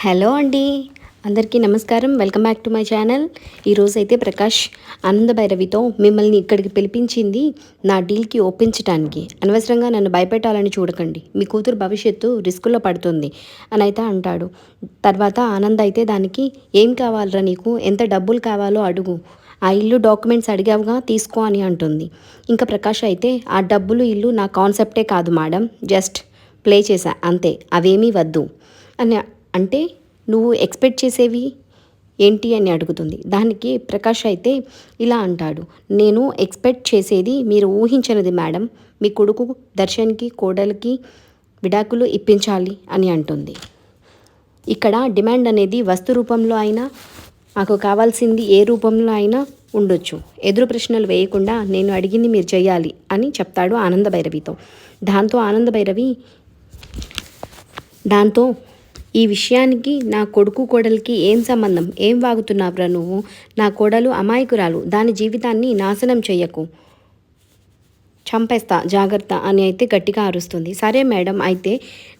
Hello అండి. అందరికీ నమస్కారం. Welcome back to my channel. ఈరోజు అయితే ప్రకాష్ ఆనంద భైరవితో మిమ్మల్ని ఇక్కడికి పిలిపించింది నా డీల్కి ఒప్పించడానికి అనవసరంగా నన్ను భయపెట్టాలని చూడకండి. మీ కూతురు భవిష్యత్తు రిస్కులో పడుతుంది అని అయితే అంటాడు. తర్వాత ఆనంద్ అయితే దానికి ఏం కావాలరా నీకు? ఎంత డబ్బులు కావాలో అడుగు. ఆ ఇల్లు డాక్యుమెంట్స్ అడిగావుగా తీసుకో అని అంటుంది. ఇంకా ప్రకాష్ అయితే ఆ డబ్బులు ఇల్లు నా కాన్సెప్టే కాదు మేడం. జస్ట్ ప్లే చేశా. అంతే. అవేమీ వద్దు అని అంటే నువ్వు ఎక్స్పెక్ట్ చేసేవి ఏంటి అని అడుగుతుంది. దానికి ప్రకాష్ అయితే ఇలా అంటాడు. నేను ఎక్స్పెక్ట్ చేసేది మీరు ఊహించినది మేడం మీ కొడుకు దర్శన్కి కోడలికి విడాకులు ఇప్పించాలి అని అంటుంది. ఇక్కడ డిమాండ్ అనేది వస్తు రూపంలో అయినా మాకు కావాల్సింది ఏ రూపంలో అయినా ఉండొచ్చు. ఎదురు ప్రశ్నలు వేయకుండా నేను అడిగింది మీరు చేయాలి అని చెప్తాడు ఆనంద భైరవితో దాంతో ఆనంద భైరవి దాంతో ఈ విషయానికి నా కొడుకు కోడలికి ఏం సంబంధం? ఏం వాగుతున్నావురా నువ్వు? నా కోడలు అమాయకురాలు. దాని జీవితాన్ని నాశనం చెయ్యకు. చంపేస్తా. జాగ్రత్త అని అయితే గట్టిగా అరుస్తుంది. సరే మేడం అయితే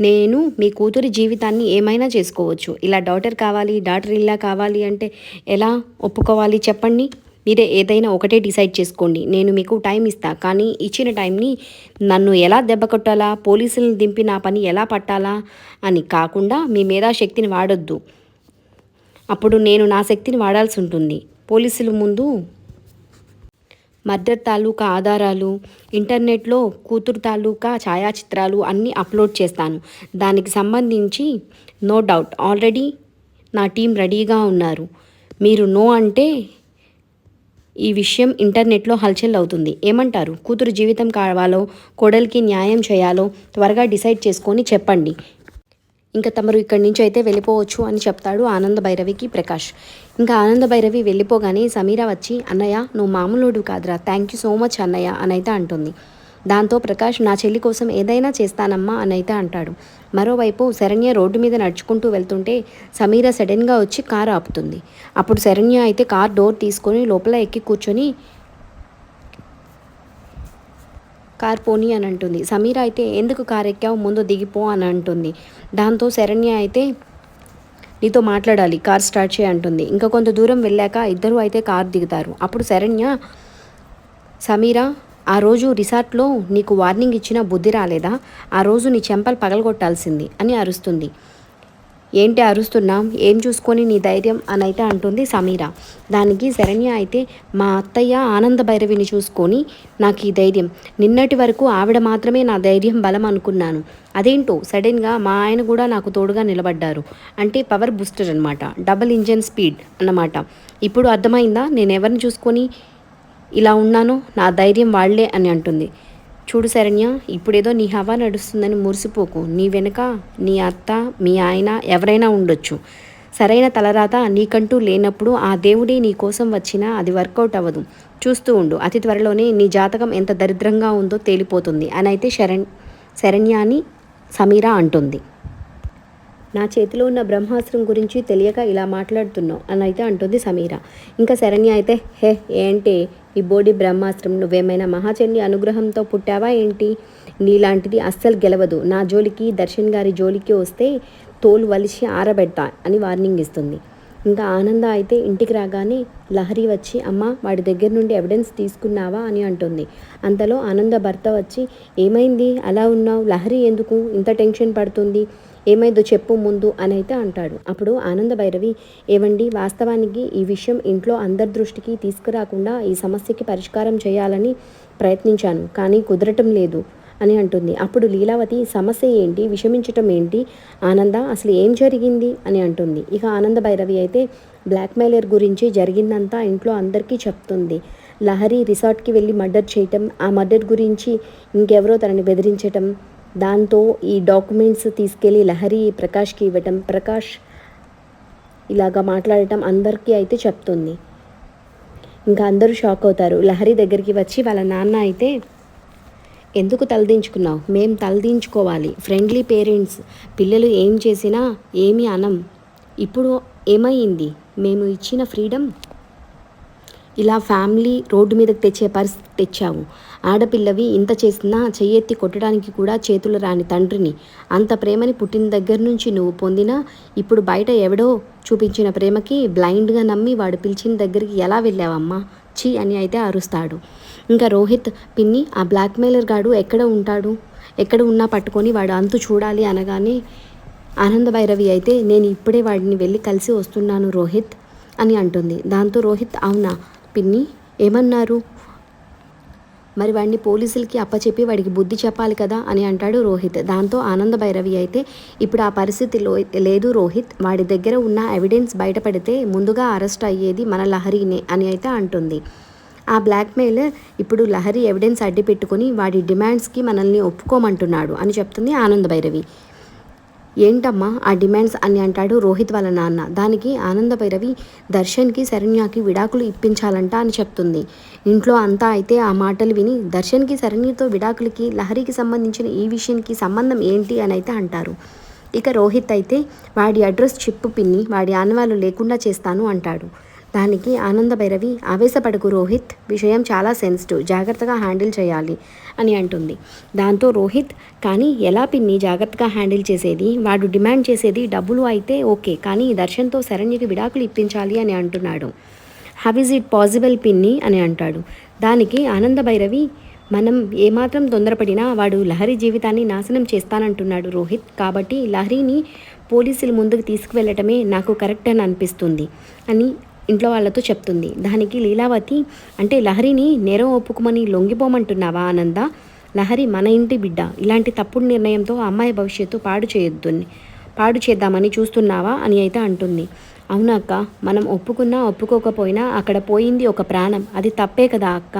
నేను మీ కూతురి జీవితాన్ని ఏమైనా చేసుకోవచ్చు. ఇలా డాటర్ కావాలి డాటర్ ఇలా కావాలి అంటే ఎలా ఒప్పుకోవాలి చెప్పండి? మీరే ఏదైనా ఒకటే డిసైడ్ చేసుకోండి. నేను మీకు టైం ఇస్తా. కానీ ఇచ్చిన టైంని నన్ను ఎలా దెబ్బ కొట్టాలా? పోలీసులను దింపి నా పని ఎలా పట్టాలా? అని కాకుండా మీ మేధాశక్తిని వాడొద్దు. అప్పుడు నేను నా శక్తిని వాడాల్సి ఉంటుంది. పోలీసుల ముందు మర్డర్ తాలూకా ఆధారాలు ఇంటర్నెట్లో కూతురు తాలూకా ఛాయాచిత్రాలు అన్నీ అప్లోడ్ చేస్తాను. దానికి సంబంధించి నో డౌట్. ఆల్రెడీ నా టీం రెడీగా ఉన్నారు. మీరు నో అంటే ఈ విషయం ఇంటర్నెట్లో హల్చల్ అవుతుంది ఏమంటారు? కూతురు జీవితం కావాలో కోడలికి న్యాయం చేయాలో త్వరగా డిసైడ్ చేసుకొని చెప్పండి. ఇంకా తమరు ఇక్కడి నుంచి అయితే వెళ్ళిపోవచ్చు అని చెప్తాడు ఆనంద భైరవికి ప్రకాష్. ఇంకా ఆనంద భైరవి వెళ్ళిపోగానే సమీర వచ్చి అన్నయ్య నువ్వు మామూలుడు కాదురా. థ్యాంక్ యూ సో మచ్ అన్నయ్య అని అయితే అంటుంది. దాంతో ప్రకాష్ నా చెల్లి కోసం ఏదైనా చేస్తానమ్మా అని అయితే అంటాడు. మరోవైపు శరణ్య రోడ్డు మీద నడుచుకుంటూ వెళ్తుంటే సమీర సడన్గా వచ్చి కారు ఆపుతుంది. అప్పుడు శరణ్య అయితే కార్ డోర్ తీసుకొని లోపల ఎక్కి కూర్చొని కార్ పోనీ అని అంటుంది. సమీర అయితే ఎందుకు కార్ ఎక్కావు? ముందు దిగిపో అని అంటుంది. దాంతో శరణ్య అయితే నీతో మాట్లాడాలి కార్ స్టార్ట్ చేయి అంటుంది. ఇంకా కొంత దూరం వెళ్ళాక ఇద్దరు అయితే కార్ దిగుతారు. అప్పుడు శరణ్య సమీరా ఆ రోజు రిసార్ట్లో నీకు వార్నింగ్ ఇచ్చిన బుద్ధి రాలేదా? ఆ రోజు నీ చెంపలు పగలగొట్టాల్సింది అని అరుస్తుంది. ఏంటి అరుస్తున్నాం? ఏం చూసుకొని నీ ధైర్యం అని అయితే అంటుంది సమీర. దానికి శరణ్య అయితే మా అత్తయ్య ఆనంద భైరవిని చూసుకొని నాకు ఈ ధైర్యం. నిన్నటి వరకు ఆవిడ మాత్రమే నా ధైర్యం బలం అనుకున్నాను. అదేంటో? సడన్గా మా ఆయన కూడా నాకు తోడుగా నిలబడ్డారు. అంటే పవర్ బూస్టర్ అనమాట డబుల్ ఇంజన్ స్పీడ్ అన్నమాట. ఇప్పుడు అర్థమైందా? నేను ఎవరిని చూసుకొని ఇలా ఉన్నాను నా ధైర్యం వాళ్ళే అని అంటుంది. చూడు శరణ్య ఇప్పుడేదో నీ హవా నడుస్తుందని మురిసిపోకు. నీ వెనుక నీ అత్త మీ ఆయన ఎవరైనా ఉండొచ్చు. సరైన తలరాత నీకంటూ లేనప్పుడు ఆ దేవుడే నీ కోసం వచ్చినా అది వర్కౌట్ అవ్వదు. చూస్తూ ఉండు అతి త్వరలోనే నీ జాతకం ఎంత దరిద్రంగా ఉందో తేలిపోతుంది. అని అయితే శరణ్ శరణ్యాని సమీరా అంటుంది. నా చేతిలో ఉన్న బ్రహ్మాస్త్రం గురించి తెలియక ఇలా మాట్లాడుతున్నావు అని అయితే అంటుంది సమీర. ఇంకా శరణ్య అయితే హే ఏంటి? ఈ బోడి బ్రహ్మాస్త్రం నువ్వేమైనా మహాచండి అనుగ్రహంతో పుట్టావా ఏంటి? నీలాంటిది అస్సలు గెలవదు. నా జోలికి దర్శన్ గారి జోలికి వస్తే తోలు వలిసి ఆరబెడతా అని వార్నింగ్ ఇస్తుంది. ఇంకా ఆనంద అయితే ఇంటికి రాగానే లహరి వచ్చి అమ్మ వాడి దగ్గర నుండి ఎవిడెన్స్ తీసుకున్నావా? అని అంటుంది. అంతలో ఆనంద భర్త వచ్చి ఏమైంది? అలా ఉన్నావు? లహరి ఎందుకు? ఇంత టెన్షన్ పడుతుంది? ఏమైందో చెప్పు ముందు అని అయితే అంటాడు. అప్పుడు ఆనంద భైరవి ఏవండి వాస్తవానికి ఈ విషయం ఇంట్లో అందరి దృష్టికి తీసుకురాకుండా ఈ సమస్యకి పరిష్కారం చేయాలని ప్రయత్నించాను కానీ కుదరటం లేదు. అని అంటుంది. అప్పుడు లీలావతి సమస్య ఏంటి? విషమించటం ఏంటి? ఆనంద అసలు ఏం జరిగింది? అని అంటుంది. ఇక ఆనంద భైరవి అయితే బ్లాక్మెయిలర్ గురించి జరిగిందంతా ఇంట్లో అందరికీ చెప్తుంది. లహరి రిసార్ట్కి వెళ్ళి మర్డర్ చేయటం ఆ మర్డర్ గురించి ఇంకెవరో తనని బెదిరించటం దాంతో ఈ డాక్యుమెంట్స్ తీసుకెళ్ళి లహరి ప్రకాష్కి ఇవ్వటం ప్రకాష్ ఇలాగా మాట్లాడటం అందరికీ అయితే చెప్తుంది. ఇంకా అందరూ షాక్ అవుతారు. లహరి దగ్గరికి వచ్చి వాళ్ళ నాన్న అయితే ఎందుకు తలదించుకున్నావు? మేం తలదించుకోవాలి. ఫ్రెండ్లీ పేరెంట్స్ పిల్లలు ఏం చేసినా ఏమీ అనం. ఇప్పుడు ఏమైంది? మేము ఇచ్చిన ఫ్రీడమ్? ఇలా ఫ్యామిలీ రోడ్డు మీదకి తెచ్చే పరిస్థితి తెచ్చావు. ఆడపిల్లవి ఇంత చేసినా చెయ్యెత్తి కొట్టడానికి కూడా చేతులు రాని తండ్రిని. అంత ప్రేమని పుట్టిన దగ్గర నుంచి నువ్వు పొందినా ఇప్పుడు బయట ఎవడో చూపించిన ప్రేమకి బ్లైండ్గా నమ్మి వాడు పిలిచిన దగ్గరికి ఎలా వెళ్ళావమ్మా? చీ అని అయితే అరుస్తాడు. ఇంకా రోహిత్ పిన్ని ఆ బ్లాక్మెయిలర్ గాడు ఎక్కడ ఉంటాడు? ఎక్కడ ఉన్నా పట్టుకొని వాడు అంతు చూడాలి అనగానే ఆనంద భైరవి అయితే నేను ఇప్పుడే వాడిని వెళ్ళి కలిసి వస్తున్నాను రోహిత్ అని అంటుంది. దాంతో రోహిత్ అవునా? పిన్ని ఏమన్నారు? మరి వాడిని పోలీసులకి అప్పచెప్పి వాడికి బుద్ధి చెప్పాలి కదా అని అంటాడు రోహిత్. దాంతో ఆనంద భైరవి అయితే ఇప్పుడు ఆ పరిస్థితి లేదు రోహిత్. వాడి దగ్గర ఉన్న ఎవిడెన్స్ బయటపడితే ముందుగా అరెస్ట్ అయ్యేది మన లహరినే అని అయితే అంటుంది. ఆ బ్లాక్మెయిల్ ఇప్పుడు లహరి ఎవిడెన్స్ అడ్డు పెట్టుకుని వాడి డిమాండ్స్కి మనల్ని ఒప్పుకోమంటున్నాడు అని చెప్తుంది ఆనంద భైరవి. ఏంటమ్మా ఆ డిమాండ్స్ అని అంటాడు రోహిత్ వాళ్ళ నాన్న. దానికి ఆనంద భైరవి దర్శన్కి శరణ్యకి విడాకులు ఇప్పించాలంట అని చెప్తుంది. ఇంట్లో అంతా అయితే ఆ మాటలు విని దర్శన్కి శరణ్యతో విడాకులకి లహరికి సంబంధించిన ఈ విషయానికి సంబంధం ఏంటి అని అయితే అంటారు. ఇక రోహిత్ అయితే వాడి అడ్రస్ చిప్పు పిన్ని వాడి ఆనవాళ్ళు లేకుండా చేస్తాను అంటాడు. దానికి ఆనంద భైరవి ఆవేశపడకు రోహిత్ విషయం చాలా సెన్సిటివ్ జాగ్రత్తగా హ్యాండిల్ చేయాలి అని అంటుంది. దాంతో రోహిత్ కానీ ఎలా పిన్ని జాగ్రత్తగా హ్యాండిల్ చేసేది? వాడు డిమాండ్ చేసేది డబ్బులు అయితే ఓకే కానీ దర్శన్తో శరణ్యకి విడాకులు ఇప్పించాలి అని అంటున్నాడు. హవ్ ఇస్ ఇట్ పాసిబుల్ పిన్ని? అని అంటాడు. దానికి ఆనంద భైరవి మనం ఏమాత్రం తొందరపడినా వాడు లహరి జీవితాన్ని నాశనం చేస్తానంటున్నాడు రోహిత్. కాబట్టి లహరిని పోలీసుల ముందుకు తీసుకువెళ్ళటమే నాకు కరెక్ట్ అని అనిపిస్తుంది అని ఇంట్లో వాళ్ళతో చెప్తుంది. దానికి లీలావతి అంటే లహరిని నేరం ఒప్పుకోమని లొంగిపోమంటున్నావా ఆనంద లహరి మన ఇంటి బిడ్డ. ఇలాంటి తప్పుడు నిర్ణయంతో అమ్మాయి భవిష్యత్తు పాడు చేయొద్దు పాడు చేద్దామని చూస్తున్నావా? అని అయితే అంటుంది. అవునా అక్క మనం ఒప్పుకున్నా ఒప్పుకోకపోయినా అక్కడ పోయింది ఒక ప్రాణం. అది తప్పే కదా అక్క.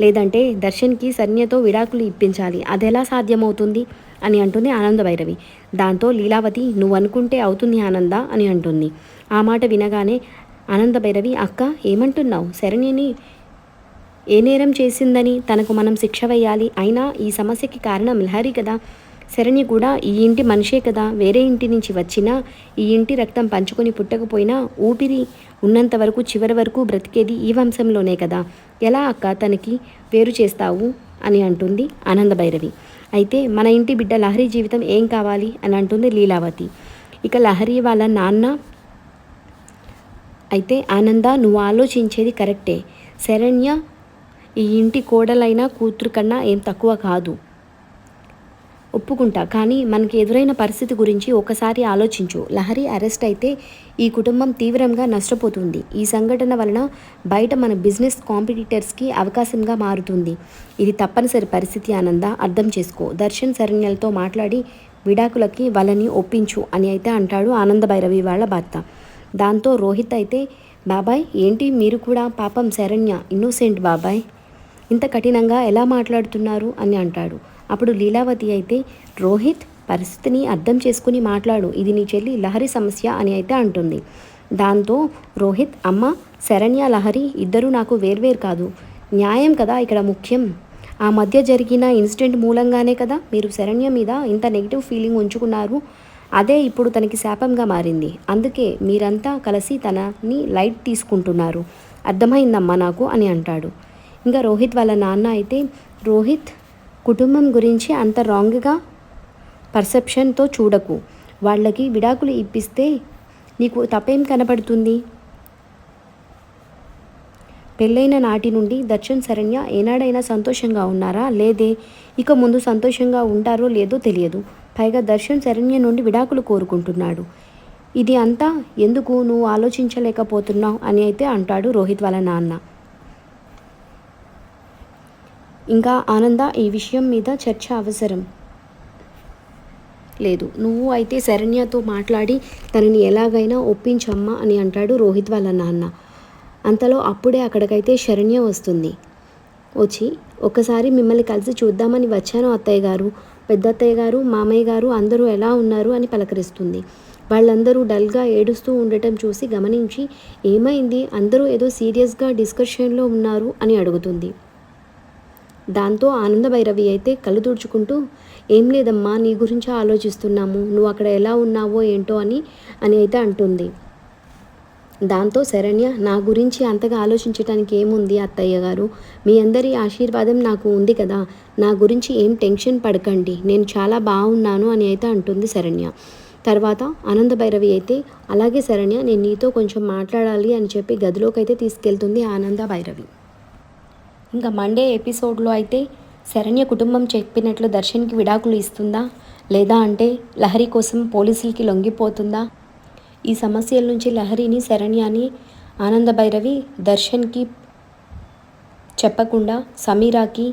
లేదంటే దర్శన్కి సన్యతో విడాకులు ఇప్పించాలి. అది ఎలా సాధ్యమవుతుంది? అని అంటుంది ఆనంద భైరవి. దాంతో లీలావతి నువ్వు అనుకుంటే అవుతుంది ఆనంద? అని అంటుంది. ఆ మాట వినగానే ఆనంద భైరవి అక్క ఏమంటున్నావు? శరణిని ఏ నేరం చేసిందని తనకు మనం శిక్ష వేయాలి. అయినా ఈ సమస్యకి కారణం లహరి కదా. శరణి కూడా ఈ ఇంటి మనిషే కదా. వేరే ఇంటి నుంచి వచ్చినా ఈ ఇంటి రక్తం పంచుకొని పుట్టకపోయినా ఊపిరి ఉన్నంత వరకు చివరి వరకు బ్రతికేది ఈ వంశంలోనే కదా. ఎలా అక్క తనకి వేరు చేస్తావు? అని అంటుంది ఆనంద భైరవి అయితే మన ఇంటి బిడ్డ లహరి జీవితం ఏం కావాలి? అని అంటుంది లీలావతి. ఇక లహరి వాళ్ళ నాన్న అయితే ఆనంద నువ్వు ఆలోచించేది కరెక్టే. శరణ్య ఈ ఇంటి కోడలైన కూతురు కన్నా ఏం తక్కువ కాదు. ఒప్పుకుంటా కానీ మనకి ఎదురైన పరిస్థితి గురించి ఒకసారి ఆలోచించు. లహరి అరెస్ట్ అయితే ఈ కుటుంబం తీవ్రంగా నష్టపోతుంది. ఈ సంఘటన వలన బయట మన బిజినెస్ కాంపిటీటర్స్కి అవకాశంగా మారుతుంది. ఇది తప్పనిసరి పరిస్థితి ఆనంద అర్థం చేసుకో. దర్శన్ శరణ్యలతో మాట్లాడి విడాకులకి వాళ్ళని ఒప్పించు అని అయితే అంటాడు ఆనంద భైరవి వాళ్ళ భర్త. దాంతో రోహిత్ అయితే బాబాయ్ ఏంటి మీరు కూడా పాపం శరణ్య ఇన్నోసెంట్ బాబాయ్? ఇంత కఠినంగా ఎలా మాట్లాడుతున్నారు? అని అంటాడు. అప్పుడు లీలావతి అయితే రోహిత్ పరిస్థితిని అర్థం చేసుకుని మాట్లాడు. ఇది నీ చెల్లి లహరి సమస్య అని అయితే అంటుంది. దాంతో రోహిత్ అమ్మ శరణ్య లహరి ఇద్దరూ నాకు వేర్వేరు కాదు. న్యాయం కదా ఇక్కడ ముఖ్యం? ఆ మధ్య జరిగిన ఇన్సిడెంట్ మూలంగానే కదా మీరు శరణ్య మీద ఇంత నెగిటివ్ ఫీలింగ్ ఉంచుకున్నారు? అదే ఇప్పుడు తనకి శాపంగా మారింది. అందుకే మీరంతా కలిసి తనని లైట్ తీసుకుంటున్నారు. అర్థమైందమ్మా నాకు అని అంటాడు. ఇంకా రోహిత్ వాళ్ళ నాన్న అయితే రోహిత్ కుటుంబం గురించి అంత రాంగ్గా పర్సెప్షన్తో చూడకు. వాళ్ళకి విడాకులు ఇప్పిస్తే నీకు తప్పేం కనపడుతుంది? పెళ్ళైన నాటి నుండి దర్శన్ శరణ్య ఏనాడైనా సంతోషంగా ఉన్నారా? లేదే. ఇక ముందు సంతోషంగా ఉంటారో లేదో తెలియదు. పైగా దర్శన్ శరణ్య నుండి విడాకులు కోరుకుంటున్నాడు. ఇది అంతా ఎందుకు నువ్వు ఆలోచించలేకపోతున్నావు అని అయితే అంటాడు రోహిత్ వాళ్ళ నాన్న. ఇంకా ఆనంద ఈ విషయం మీద చర్చ అవసరం. లేదు నువ్వు అయితే శరణ్యతో మాట్లాడి తనని ఎలాగైనా ఒప్పించమ్మా అని అంటాడు రోహిత్ వాళ్ళ నాన్న. అంతలో అప్పుడే అక్కడికైతే శరణ్య వస్తుంది. వచ్చి ఒకసారి మిమ్మల్ని కలిసి చూద్దామని వచ్చాను అత్తయ్య గారు. పెద్దత్తయ్య గారు మామయ్య గారు అందరూ ఎలా ఉన్నారు అని పలకరిస్తుంది. వాళ్ళందరూ డల్గా ఏడుస్తూ ఉండటం చూసి గమనించి ఏమైంది? అందరూ ఏదో సీరియస్గా డిస్కషన్లో ఉన్నారు అని అడుగుతుంది. దాంతో ఆనంద భైరవి అయితే కళ్ళు తుడుచుకుంటూ ఏం లేదమ్మా నీ గురించి ఆలోచిస్తున్నాము. నువ్వు అక్కడ ఎలా ఉన్నావో ఏంటో అని అని అయితే అంటుంది. దాంతో శరణ్య నా గురించి అంతగా ఆలోచించటానికి ఏముంది అత్తయ్య గారు? మీ అందరి ఆశీర్వాదం నాకు ఉంది కదా. నా గురించి ఏం టెన్షన్ పడకండి. నేను చాలా బాగున్నాను అని అయితే అంటుంది శరణ్య. తర్వాత ఆనంద భైరవి అయితే అలాగే శరణ్య నేను నీతో కొంచెం మాట్లాడాలి అని చెప్పి గదిలోకి అయితే తీసుకెళ్తుంది ఆనంద భైరవి ఇంకా మండే ఎపిసోడ్లో అయితే శరణ్య కుటుంబం చెప్పినట్లు దర్శన్కి విడాకులు ఇస్తుందా? లేదా అంటే లహరి కోసం పోలీసులకి లొంగిపోతుందా? ఈ సమస్యల నుంచి లహరిని శరణ్యాని ఆనంద భైరవి దర్శన్కి చెప్పకుండా సమీరాకి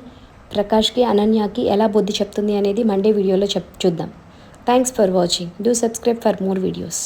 ప్రకాష్కి అనన్యాకి ఎలా బుద్ధి చెప్తుంది అనేది మండే వీడియోలో చెప్ చూద్దాం. Thanks for watching do subscribe for more videos